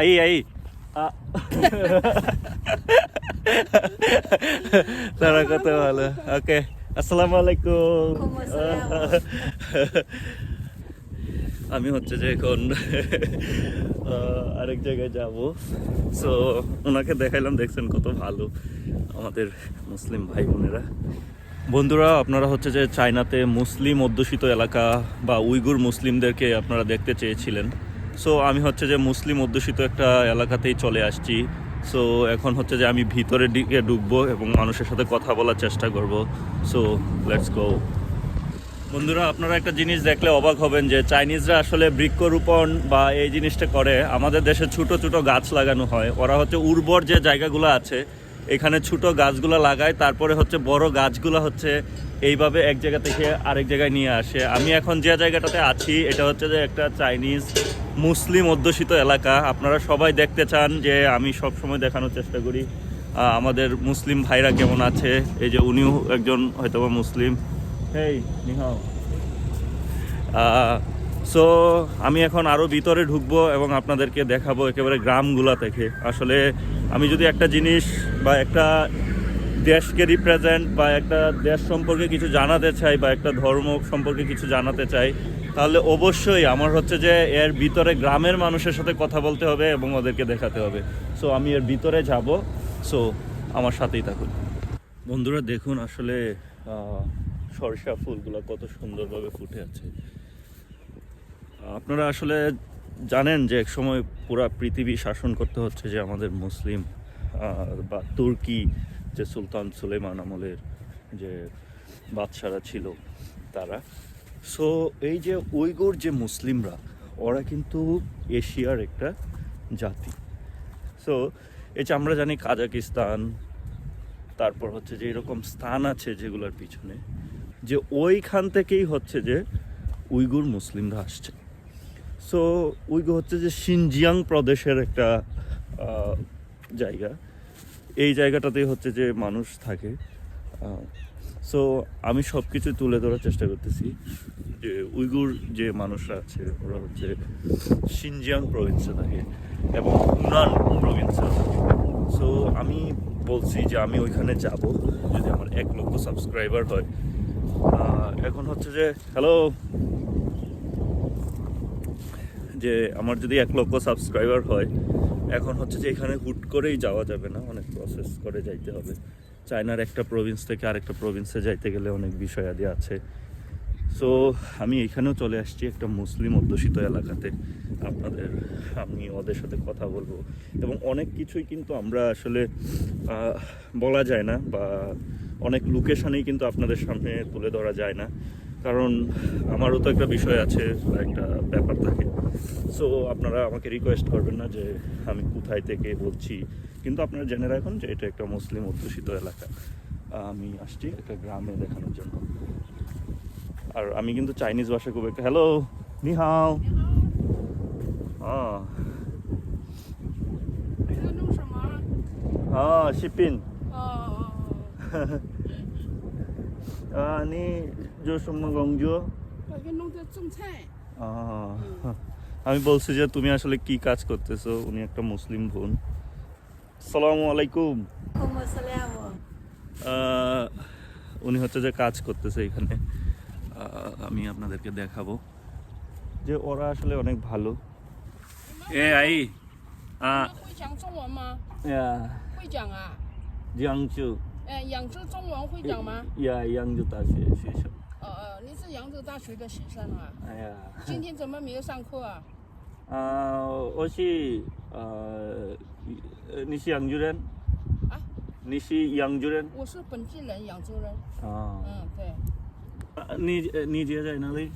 I I আ। তারা কত ভালো ওকে আসসালামু আলাইকুম আমি হচ্ছে যে এখন আরেক জায়গায় যাব সো ওনাকে দেখাইলাম দেখছেন কত ভালো আমাদের মুসলিম ভাই বোনেরা। বন্ধুরা আপনারা হচ্ছে যে চায়নাতে মুসলিম অধ্যুষিত এলাকা বা উইগুর মুসলিমদেরকে আপনারা দেখতে চেয়েছিলেন। সো আমি হচ্ছে যে মুসলিম অধ্যুষিত একটা এলাকাতেই চলে আসছি। সো এখন হচ্ছে যে আমি ভিতরের দিকে ঢুকবো এবং মানুষের সাথে কথা বলার চেষ্টা করব। সো লেটস গো বন্ধুরা, আপনারা একটা জিনিস দেখলে অবাক হবেন যে চাইনিজরা আসলে বৃক্ষরোপণ বা এই জিনিসটা করে। আমাদের দেশে ছোট ছোট গাছ লাগানো হয়। ওরা হচ্ছে উর্বর যে জায়গাগুলো আছে, এখানে ছোট গাছগুলো লাগায়। তারপরে হচ্ছে বড় গাছগুলো হচ্ছে এইভাবে এক জায়গা থেকে আরেক জায়গায় নিয়ে আসে। আমি এখন যে জায়গাটাতে আছি, এটা হচ্ছে যে একটা চাইনিজ মুসলিম অধ্যুষিত এলাকা। আপনারা সবাই দেখতে চান যে আমি সব সময় দেখানোর চেষ্টা করি। আমাদের মুসলিম ভাইরা কেমন আছে? এই যে উনিও একজন হয়তো বা মুসলিম। হেই, নিহাও। সো আমি এখন আরও ভিতরে ঢুকবো এবং আপনাদেরকে দেখাবো একেবারে গ্রামগুলা থেকে। আসলে আমি যদি একটা জিনিস বা একটা দেশকে রিপ্রেজেন্ট বা একটা দেশ সম্পর্কে কিছু জানাতে চাই বা একটা ধর্ম সম্পর্কে কিছু জানাতে চাই তাহলে অবশ্যই আমার হচ্ছে যে এর ভিতরে গ্রামের মানুষের সাথে কথা বলতে হবে এবং ওদেরকে দেখাতে হবে। সো আমি এর ভিতরে যাব। সো আমার সাথেই থাকুন। বন্ধুরা, দেখুন আসলে সরষা ফুলগুলো কত সুন্দরভাবে ফুটে আছে। আপনারা আসলে জানেন যে এক সময় পুরা পৃথিবী শাসন করতে হচ্ছে যে আমাদের মুসলিম বা তুর্কি যে সুলতান সুলেমান আমলের যে বাদশারা ছিল তারা। সো এই যে উইগুর যে মুসলিমরা, ওরা কিন্তু এশিয়ার একটা জাতি। সো এই যে আমরা জানি কাজাকিস্তান, তারপর হচ্ছে যে এরকম স্থান আছে যেগুলোর পিছনে, যে ওইখান থেকেই হচ্ছে যে উইগুর মুসলিমরা আসছে। সো উইগুর হচ্ছে যে সিনজিয়াং প্রদেশের একটা জায়গা। এই জায়গাটাতেই হচ্ছে যে মানুষ থাকে। সো আমি সব কিছু তুলে ধরার চেষ্টা করতেছি। যে উইগুর যে মানুষরা আছে, ওরা হচ্ছে সিনজিয়াং প্রভিন্সে থাকে এবং উনান প্রভিন্সে সো আমি বলছি যে আমি ওইখানে যাব যদি আমার এক লক্ষ সাবস্ক্রাইবার হয়। এখন হচ্ছে যে হ্যালো যে আমার যদি এক লক্ষ সাবস্ক্রাইবার হয়, এখন হচ্ছে যে এখানে হুট করেই যাওয়া যাবে না, অনেক প্রসেস করে যাইতে হবে। চায়নার একটা প্রভিন্স থেকে আরেকটা প্রভিন্সে যাইতে গেলে অনেক বিষয়াদি আছে। সো আমি এখানেও চলে আসছি একটা মুসলিম অধ্যুষিত এলাকাতে। আপনাদের, আমি ওদের সাথে কথা বলব। এবং অনেক কিছুই কিন্তু আমরা আসলে বলা যায় না বা অনেক লোকেশানেই কিন্তু আপনাদের সামনে তুলে ধরা যায় না। কারণ আমারও তো একটা বিষয় আছে একটা ব্যাপার থাকে। সো আপনারা আমাকে রিকোয়েস্ট করবেন না যে আমি কোথায় থেকে বলছি। কিন্তু আপনারা জেনে রাখুন যে এটা একটা মুসলিম অধ্যুষিত এলাকা। আমি আসছি একটা গ্রামে দেখানোর জন্য। আর আমি কিন্তু চাইনিজ ভাষা খুব একটা হ্যালো নিহাও। হ্যাঁ 你 在弄什么？ হ্যাঁ শিপিন 哦哦哦， নি জো গংজো 我给弄的种菜。 আমি বলছি যে তুমি আসলে কি কাজ করতেছো উনি একটা মুসলিম বোন সালামু আলাইকুম Como se llama? আহ, উনি হচ্ছে যে কাজ করতেছে এখানে আহ, আমি আপনাদেরকে দেখাবো যে ওরা আসলে অনেক ভালো এ আই 你 আ 们会讲中文吗？ ইয়া 会讲啊。 জিয়াংজু 哎，扬州中文会讲吗？ ইয়া ইয়াংজু তাশে学校呃 呃，你是扬州大学的学生啊？哎呀今天怎么没有上课啊？啊我是呃呃你是扬州人啊？你是扬州人我是本地人，扬州人。啊嗯，对。你呃你家在哪里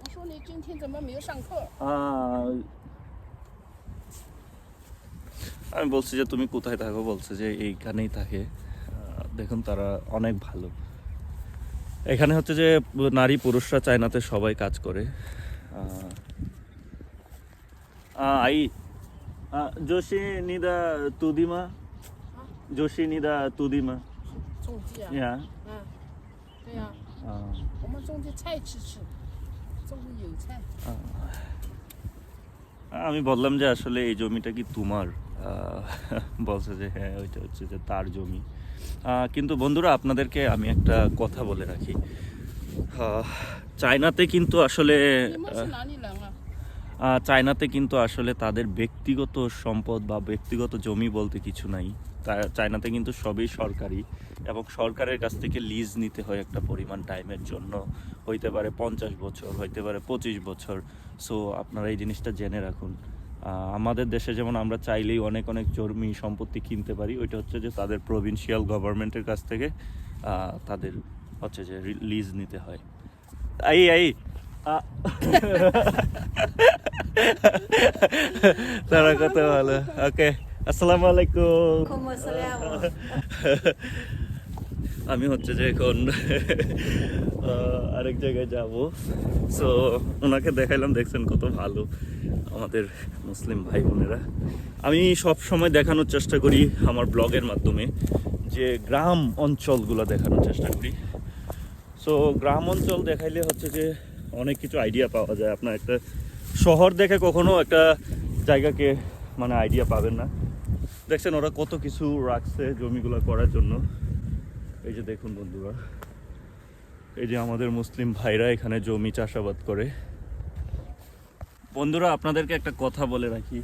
我说你今天怎么没有上课？ আহ, আমি বলছি যে তুমি কোথায় থাকো বলছে যে এইখানেই থাকে আহ, দেখুন তারা অনেক ভালো এখানে হচ্ছে যে নারী পুরুষরা চায়নাতে সবাই কাজ করে। আই জোশী নিদা তুদিমা? জোশী নিদা তুদিমা। হ্যাঁ। আমি বললাম যে আসলে এই জমিটা কি তোমার? বলছে যে হ্যাঁ ওইটা হচ্ছে যে তার জমি। কিন্তু বন্ধুরা, আপনাদেরকে আমি একটা কথা বলে রাখি। চায়নাতে কিন্তু আসলে চায়নাতে কিন্তু আসলে তাদের ব্যক্তিগত সম্পদ বা ব্যক্তিগত জমি বলতে কিছু নাই। চায়নাতে কিন্তু সবই সরকারি এবং সরকারের কাছ থেকে লিজ নিতে হয় একটা পরিমাণ টাইমের জন্য। হইতে পারে পঞ্চাশ বছর, হইতে পারে পঁচিশ বছর। সো আপনারা এই জিনিসটা জেনে রাখুন। আমাদের দেশে যেমন আমরা চাইলেই অনেক অনেক জমি সম্পত্তি কিনতে পারি ওইটা হচ্ছে যে তাদের প্রভিন্সিয়াল গভর্নমেন্টের কাছ থেকে তাদের হচ্ছে যে লিজ নিতে হয়। আই আই তারা কত ভালো। ওকে আসসালামু আলাইকুম। আমি হচ্ছে যে এখন আরেক জায়গায় যাব। সো ওনাকে দেখাইলাম, দেখছেন কত ভালো আমাদের মুসলিম ভাই বোনেরা। আমি সব সময় দেখানোর চেষ্টা করি আমার ব্লগের মাধ্যমে, যে গ্রাম অঞ্চলগুলো দেখানোর চেষ্টা করি। সো গ্রাম অঞ্চল দেখাইলে হচ্ছে যে অনেক কিছু আইডিয়া পাওয়া যায়। আপনার একটা শহর দেখে কখনো একটা জায়গাকে মানে আইডিয়া পাবেন না। দেখছেন ওরা কত কিছু রাখছে জমিগুলো করার জন্য। এই যে দেখুন বন্ধুরা, এই যে আমাদের মুসলিম ভাইরা এখানে জমি চাষাবাদ করে। বন্ধুরা, আপনাদেরকে একটা কথা বলে রাখি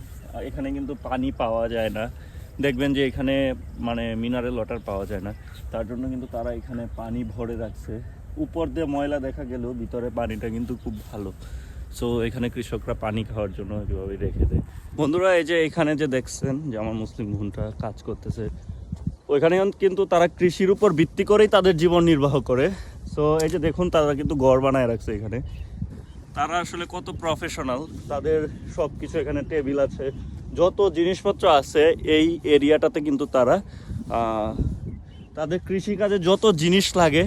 এখানে কিন্তু পানি পাওয়া যায় না। দেখবেন যে এখানে মানে মিনারেল ওয়াটার পাওয়া যায় না। তার জন্য কিন্তু তারা এখানে পানি ভরে রাখছে। উপর দিয়ে ময়লা দেখা গেলেও ভিতরে পানিটা কিন্তু খুব ভালো। সো এখানে কৃষকরা পানি খাওয়ার জন্য এভাবে রেখে দেয়। বন্ধুরা, এই যে এখানে যে দেখছেন যে আমার মুসলিম বোনটা কাজ করতেছে ওইখানে কিন্তু তারা কৃষির উপর ভিত্তি করেই তাদের জীবন নির্বাহ করে। সো এই যে দেখুন, তারা কিন্তু ঘর বানায় রাখছে এখানে। তারা আসলে কত প্রফেশনাল তাদের সব কিছু এখানে টেবিল আছে। যত জিনিসপত্র আছে, এই এরিয়াটাতে কিন্তু তারা তাদের কৃষিকাজে যত জিনিস লাগে,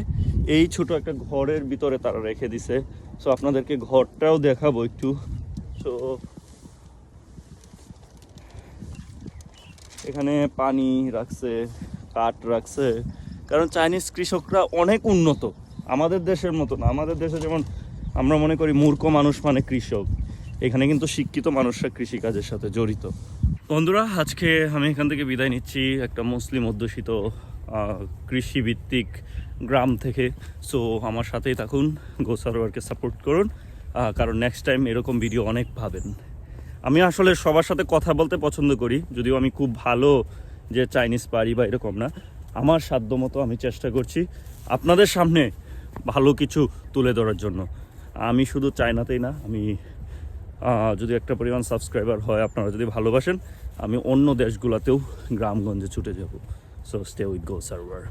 এই ছোট একটা ঘরের ভিতরে তারা রেখে দিছে। সো আপনাদেরকে ঘরটাও দেখাবো একটু। সো এখানে পানি রাখছে, কাঠ রাখছে। কারণ চাইনিজ কৃষকরা অনেক উন্নত। আমাদের দেশের মতো না। আমাদের দেশে যেমন আমরা মনে করি মূর্খ মানুষ মানে কৃষক। এখানে কিন্তু শিক্ষিত মানুষরা কৃষিকাজের সাথে জড়িত। বন্ধুরা, আজকে আমি এখান থেকে বিদায় নিচ্ছি একটা মুসলিম অধ্যুষিত কৃষিভিত্তিক গ্রাম থেকে। সো আমার সাথেই থাকুন গোসারোয়ারকে সাপোর্ট করুন। কারণ নেক্সট টাইম এরকম ভিডিও অনেক পাবেন। আমি আসলে সবার সাথে কথা বলতে পছন্দ করি, যদিও আমি খুব ভালো যে চাইনিজ পারি বা এরকম না। আমার সাধ্য মতো আমি চেষ্টা করছি আপনাদের সামনে ভালো কিছু তুলে ধরার জন্য। আমি শুধু চায়নাতেই না, আমি যদি একটা পরিমাণ সাবস্ক্রাইবার হয়, আপনারা যদি ভালোবাসেন, আমি অন্য দেশগুলোতেও গ্রামগঞ্জে ছুটে যাব। So stay with go server